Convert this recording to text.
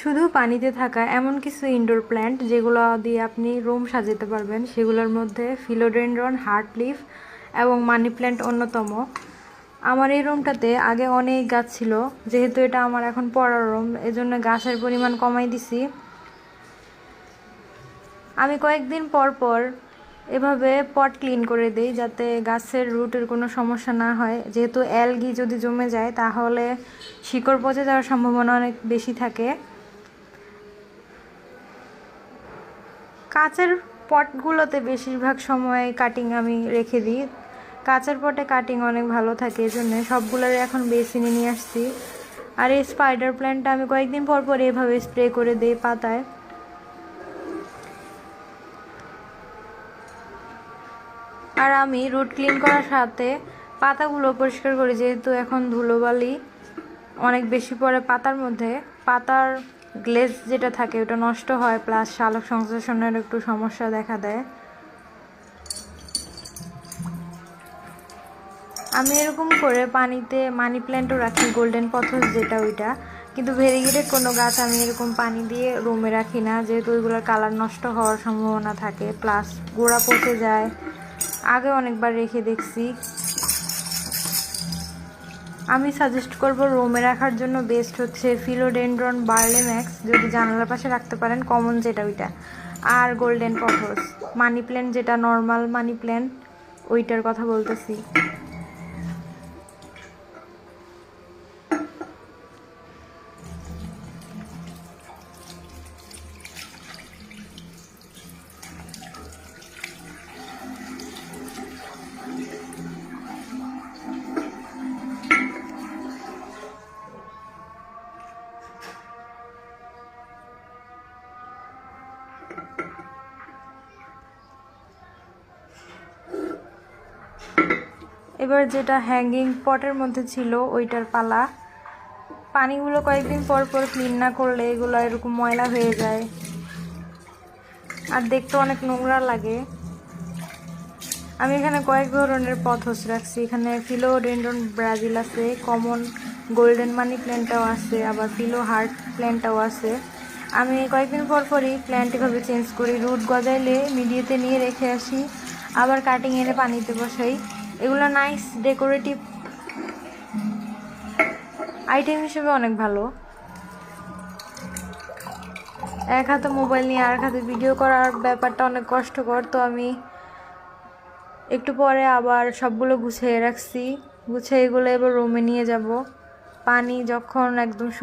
শুধু পানিতে থাকা এমন কিছু ইনডোর প্ল্যান্ট যেগুলো দিয়ে আপনি রুম সাজাতে পারবেন, সেগুলোর মধ্যে ফিলোডেন্ড্রন হার্ট লিফ এবং মানি প্ল্যান্ট অন্যতম। আমার এই রুমটাতে আগে অনেক গাছ ছিল, যেহেতু এটা আমার এখন পড়ার রুম এজন্য গাছের পরিমাণ কমাই দিছি। আমি কয়েকদিন পর পর এভাবে পট ক্লিন করে দিই যাতে গাছের রুটের কোনো সমস্যা না হয়। যেহেতু অ্যালগি যদি জমে যায়, তাহলে শিকড় পচে যাওয়ার সম্ভাবনা অনেক বেশি থাকে। কাচের পটগুলোতে বেশিরভাগ সময় কাটিং আমি রেখে দিই। কাচের পটে কাটিং অনেক ভালো থাকে এই জন্য সবগুলোর এখন বেসিনে নিয়ে আসছি। আর এই স্পাইডার প্ল্যান্টটা আমি কয়েকদিন পর পর এভাবে স্প্রে করে দিই পাতায়। আর আমি রুট ক্লিন করার সাথে পাতাগুলো পরিষ্কার করি, যেহেতু এখন ধুলোবালি অনেক বেশি পড়ে পাতার মধ্যে। পাতার গ্লেজ যেটা থাকে, ওটা নষ্ট হয়, প্লাস শালক সংশ্লেষণের একটু সমস্যা দেখা দেয়। আমি এরকম করে পানিতে মানি প্ল্যান্টও রাখি, গোল্ডেন পথস যেটা ওইটা। কিন্তু ভেরিগেটেড কোনো গাছ আমি এরকম পানি দিয়ে রুমে রাখি না, যেহেতু ওইগুলোর কালার নষ্ট হওয়ার সম্ভাবনা থাকে, প্লাস গোড়া পচে যায়। আগে অনেকবার রেখে দেখছি। আমি সাজেস্ট করব রোমে রাখার জন্য বেস্ট হচ্ছে ফিলোডেন্ড্রন বার্লে ম্যাক্স যদি জানালার পাশে রাখতে পারেন কমন যেটা ওইটা। আর গোল্ডেন পথস মানি প্ল্যান্ট যেটা নর্মাল মানি প্ল্যান্ট ওইটার কথা বলতেছি। এবার যেটা হ্যাঙ্গিং পটের মধ্যে ছিল, ওইটার পালা। পানিগুলো কয়েকদিন পর পর ক্লিন না করলে এগুলো এরকম ময়লা হয়ে যায়। আর দেখতে অনেক নোংরা লাগে। আমি এখানে কয়েক ধরনের পথস রাখছি। এখানে ফিলোডেন্ড্রন ব্রাজিল আছে কমন গোল্ডেন মানি প্ল্যান্টটাও আছে, আবার ফিলো হার্ট প্ল্যান্টটাও আছে। আমি কয়েকদিন পর পরই প্ল্যান্ট এভাবে চেঞ্জ করি। রুট গজাইলে মিডিয়াতে নিয়ে রেখে আসি। আবার কাটিং এনে পানিতে বসাই। এগুলো নাইস ডেকোরেটিভ আইটেম হিসেবে অনেক ভালো। এক হাতে মোবাইল নিয়ে আর হাতে ভিডিও করার ব্যাপারটা অনেক কষ্টকর। তো আমি একটু পরে আবার সবগুলো গুছিয়ে রাখছি। গুছিয়ে এগুলো এবার রুমে নিয়ে যাব। পানি যখন একদম শুক